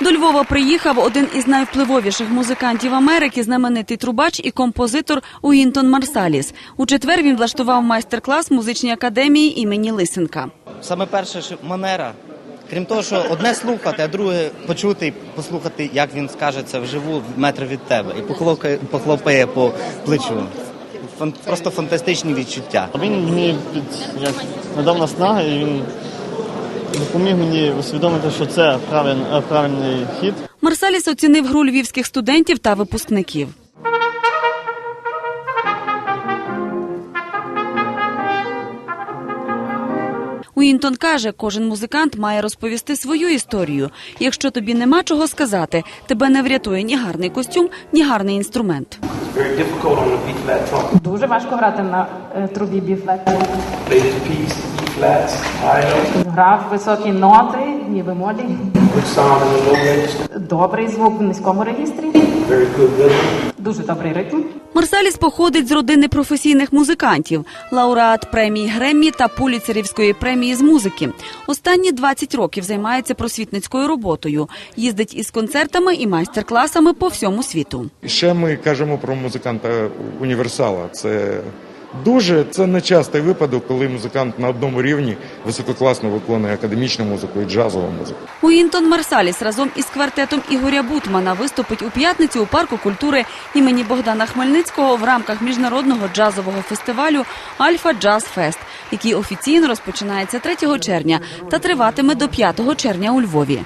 До Львова приїхав один із найвпливовіших музикантів Америки, знаменитий трубач і композитор Уінтон Марсаліс. У четвер він влаштував майстер-клас музичній академії імені Лисенка. Саме перше що манера. Крім того, що одне слухати, а друге почути і послухати, як він скаже це вживу в метр від тебе, і похлопає, похлопає по плечу. Фан- просто фантастичні відчуття. Він мені під як надав наснаги, і він допоміг мені усвідомити, що це правильний, правильний хід. Марсаліс оцінив гру львівських студентів та випускників. Уінтон каже, кожен музикант має розповісти свою історію. Якщо тобі нема чого сказати, тебе не врятує ні гарний костюм, ні гарний інструмент. Дуже важко грати на е, трубі біфлет. Грав високі ноти, ні бемолі. good sound in the low register, Добрий звук в низькому регістрі, дуже добрий ритм. Марсаліс походить з родини професійних музикантів, лауреат премії Греммі та Пуліцерівської премії з музики. Останні 20 років займається просвітницькою роботою, їздить із концертами і майстер-класами по всьому світу. Ще ми кажемо про музиканта універсала. Це дуже це нечастий випадок, коли музикант на одному рівні висококласно виконує академічну музику і джазову музику. Уінтон Марсаліс разом із квартетом Ігоря Бутмана виступить у п'ятницю у парку культури імені Богдана Хмельницького в рамках міжнародного джазового фестивалю Альфа Джаз Фест, який офіційно розпочинається 3 червня та триватиме до 5 червня у Львові.